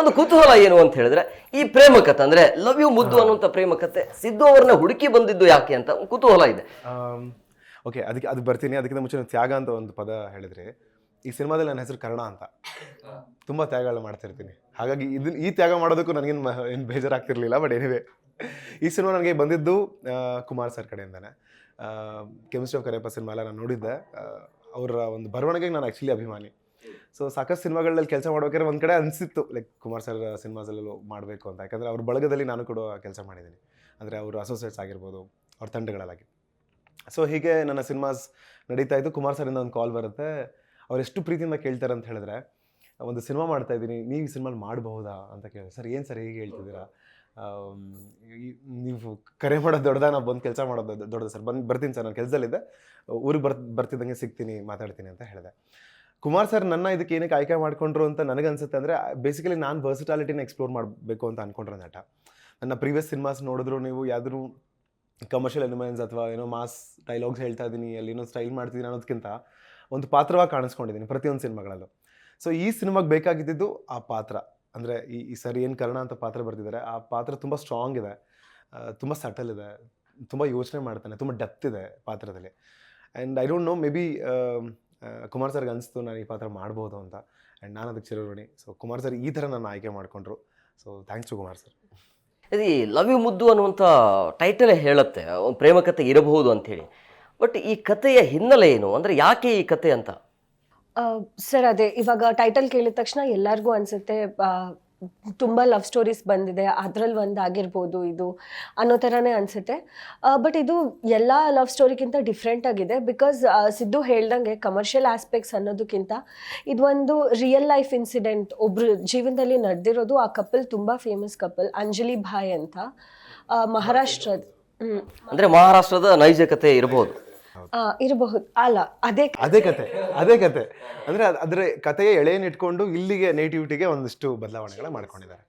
ಒಂದು ಕುತೂಹಲ ಏನು ಅಂತ ಹೇಳಿದ್ರೆ ಈ ಪ್ರೇಮ ಕಥೆ ಅಂದ್ರೆ ಲವ್ ಯು ಮುದ್ದು ಅನ್ನುವಂಥ ಪ್ರೇಮ ಕಥೆ ಸಿದ್ದು ಅವ್ರನ್ನ ಹುಡುಕಿ ಬಂದಿದ್ದು ಯಾಕೆ ಅಂತ ಒಂದು ಕುತೂಹಲ ಇದೆ. ಓಕೆ ಅದಕ್ಕೆ ಅದಕ್ಕೆ ಬರ್ತೀನಿ. ಅದಕ್ಕಿಂತ ಮುಂಚೆ ತ್ಯಾಗ ಅಂತ ಒಂದು ಪದ ಹೇಳಿದ್ರೆ ಈ ಸಿನಿಮಾದಲ್ಲಿ ನನ್ನ ಹೆಸರು ಕರ್ಣ ಅಂತ. ತುಂಬ ತ್ಯಾಗಗಳು ಮಾಡ್ತಿರ್ತೀನಿ. ಹಾಗಾಗಿ ಇದನ್ನ ಈ ತ್ಯಾಗ ಮಾಡೋದಕ್ಕೂ ನನಗೇನು ಏನು ಬೇಜಾರಾಗ್ತಿರ್ಲಿಲ್ಲ ಬಟ್ ಏನಿವೆ ಈ ಸಿನಿಮಾ ನನಗೆ ಬಂದಿದ್ದು ಕುಮಾರ್ ಸರ್ ಕಡೆಯಿಂದಾನೆ. ಕೆಮಿಸ್ಟ್ರಿ ಆಫ್ ಕರೆಯಪ್ಪ ಸಿನಿಮಾ ಎಲ್ಲ ನಾನು ನೋಡಿದ್ದೆ. ಅವರ ಒಂದು ಬರವಣಿಗೆಗೆ ನಾನು ಆ್ಯಕ್ಚುಲಿ ಅಭಿಮಾನಿ. ಸೊ ಸಾಕಷ್ಟು ಸಿನಿಮಾಗಳಲ್ಲಿ ಕೆಲಸ ಮಾಡ್ಬೇಕಾದ್ರೆ ಒಂದು ಕಡೆ ಅನಿಸಿತ್ತು ಲೈಕ್ ಕುಮಾರ್ ಸರ್ ಸಿನಿಮಾಸಲ್ಲೂ ಮಾಡಬೇಕು ಅಂತ. ಯಾಕಂದರೆ ಅವ್ರ ಬಳಗದಲ್ಲಿ ನಾನು ಕೂಡ ಕೆಲಸ ಮಾಡಿದ್ದೀನಿ. ಅಂದರೆ ಅವರು ಅಸೋಸಿಯೇಟ್ಸ್ ಆಗಿರ್ಬೋದು, ಅವ್ರ ತಂಡಗಳಲ್ಲಾಗಿ. ಸೊ ಹೀಗೆ ನನ್ನ ಸಿನಿಮಾಸ್ ನಡೀತಾ ಇದ್ದು ಕುಮಾರ್ ಸರಿಂದ ಒಂದು ಕಾಲ್ ಬರುತ್ತೆ. ಅವ್ರು ಎಷ್ಟು ಪ್ರೀತಿಯಿಂದ ಕೇಳ್ತಾರೆ ಅಂತ ಹೇಳಿದ್ರೆ, ಒಂದು ಸಿನಿಮಾ ಮಾಡ್ತಾ ಇದ್ದೀನಿ, ನೀವು ಈ ಸಿನಿಮಾ ಮಾಡಬಹುದಾ? ಅಂತ ಕೇಳಿದೆ ಸರ್, ಏನು ಸರ್ ಹೀಗೆ ಹೇಳ್ತಿದ್ದೀರಾ? ನೀವು ಕರೆ ಮಾಡೋದು ದೊಡ್ಡದ? ನಾವು ಬಂದು ಕೆಲಸ ಮಾಡೋದು ದೊಡ್ಡ- ದೊಡ್ಡದು? ಸರ್, ಬಂದು, ಬರ್ತೀನಿ ಸರ್, ನಾನು ಕೆಲಸದಲ್ಲಿದ್ದೆ. ಊರಿಗೆ ಬರ್, ಬರ್ತಿದ್ದಂಗೆ ಸಿಗ್ತೀನಿ, ಮಾತಾಡ್ತೀನಿ ಅಂತ ಹೇಳಿದೆ. ಕುಮಾರ್ ಸರ್, ನನ್ನ ಇದಕ್ಕೆ ಏನಕ್ಕೆ ಆಯ್ಕೆ ಮಾಡಿಕೊಂಡ್ರು ಅಂತ ನನಗನ್ಸುತ್ತೆ ಅಂದರೆ ಬೇಸಿಕಲಿ ನಾನು ವರ್ಸಿಟಾಲಿಟಿನ ಎಕ್ಸ್ಪ್ಲೋರ್ ಮಾಡಬೇಕು ಅಂತ ಅಂದ್ಕೊಂಡ್ರೆ ನಟ. ನನ್ನ ಪ್ರೀವಿಯಸ್ ಸಿನಿಮಾಸ್ ನೋಡಿದ್ರು ನೀವು, ಯಾವ್ದಾದ್ರು ಕಮರ್ಷಿಯಲ್ ಎಲಿಮೆಂಟ್ಸ್ ಅಥವಾ ಏನೋ ಮಾಸ್ ಡೈಲಾಗ್ಸ್ ಹೇಳ್ತಾ ಇದ್ದೀನಿ ಅಲ್ಲಿ ಏನೋ ಸ್ಟೈಲ್ ಮಾಡ್ತಿದ್ದೀನಿ ಅನ್ನೋದಕ್ಕಿಂತ ಒಂದು ಪಾತ್ರವಾಗಿ ಕಾಣಿಸ್ಕೊಂಡಿದ್ದೀನಿ ಪ್ರತಿಯೊಂದು ಸಿನಿಮಾಗಳಲ್ಲೂ ಸೊ ಈ ಸಿನಿಮಾಗೆ ಬೇಕಾಗಿದ್ದು ಆ ಪಾತ್ರ. ಅಂದರೆ, ಈ ಈ ಸರಿ ಏನು ಕರ್ಣ ಅಂತ ಪಾತ್ರ ಬರ್ತಿದ್ದಾರೆ ಆ ಪಾತ್ರ ತುಂಬ ಸ್ಟ್ರಾಂಗ್ ಇದೆ ತುಂಬ ಸಟಲ್ ಇದೆ, ತುಂಬ ಯೋಚನೆ ಮಾಡ್ತಾನೆ, ತುಂಬ ಡೆಪ್ತ್ ಇದೆ ಪಾತ್ರದಲ್ಲಿ. And I don't know maybe Kumar ಸರ್ಗೆ ಅನಿಸ್ತು ನಾನು ಈ ಪಾತ್ರ ಮಾಡ್ಬೋದು ಅಂತ. ಆ್ಯಂಡ್ ನಾನು ಅದಕ್ಕೆ ಚಿರಋಣಿ. ಸೊ ಕುಮಾರ್ ಸರ್ ಈ ಥರ ನನ್ನ ಆಯ್ಕೆ ಮಾಡಿಕೊಂಡ್ರು. So thanks to Kumar sir. ಇದು ಈ ಲವ್ ಯು ಮುದ್ದು ಅನ್ನುವಂಥ ಟೈಟಲೇ ಹೇಳುತ್ತೆ. ಒಂದು ಪ್ರೇಮ ಕಥೆ ಇರಬಹುದು ಅಂಥೇಳಿ. ಬಟ್ ಈ ಕಥೆಯ ಹಿನ್ನೆಲೆ ಏನು? ಅಂದರೆ ಯಾಕೆ ಈ ಕತೆ ಅಂತ? ಸರ್ ಅದೇ ಇವಾಗ ಟೈಟಲ್ ಕೇಳಿದ ತಕ್ಷಣ ಎಲ್ಲರಿಗೂ ಅನ್ಸುತ್ತೆ. ತುಂಬ ಲವ್ ಸ್ಟೋರೀಸ್ ಬಂದಿದೆ ಅದ್ರಲ್ಲಿ ಒಂದು ಆಗಿರ್ಬೋದು ಇದು ಅನ್ನೋ ಥರನೇ ಅನಿಸುತ್ತೆ. ಬಟ್ ಇದು ಎಲ್ಲ ಲವ್ ಸ್ಟೋರಿಗಿಂತ ಡಿಫ್ರೆಂಟ್ ಆಗಿದೆ ಬಿಕಾಸ್ ಸಿದ್ದು ಹೇಳ್ದಂಗೆ ಕಮರ್ಷಿಯಲ್ ಆಸ್ಪೆಕ್ಟ್ಸ್ ಅನ್ನೋದಕ್ಕಿಂತ ಇದು ಒಂದು ರಿಯಲ್ ಲೈಫ್ ಇನ್ಸಿಡೆಂಟ್ ಒಬ್ರು ಜೀವನದಲ್ಲಿ ನಡೆದಿರೋದು ಆ ಕಪಲ್ ತುಂಬ ಫೇಮಸ್ ಕಪಲ್ ಅಂಜಲಿ ಭಾಯ್ ಅಂತ. ಮಹಾರಾಷ್ಟ್ರದ ಅಂದರೆ ಮಹಾರಾಷ್ಟ್ರದ ನೈಜ ಕಥೆ ಇರಬಹುದು ಆ, ಇರಬಹುದು. ಅಲ್ಲ, ಅದೇ ಅದೇ ಕತೆ ಅದೇ ಕತೆ. ಅಂದ್ರೆ ಅದರ ಕತೆಯ ಎಳೆಯನ್ನು ಇಟ್ಕೊಂಡು ಇಲ್ಲಿಗೆ ನೇಟಿವಿಟಿಗೆ ಒಂದಿಷ್ಟು ಬದಲಾವಣೆಗಳ ಮಾಡ್ಕೊಂಡಿದ್ದಾರೆ.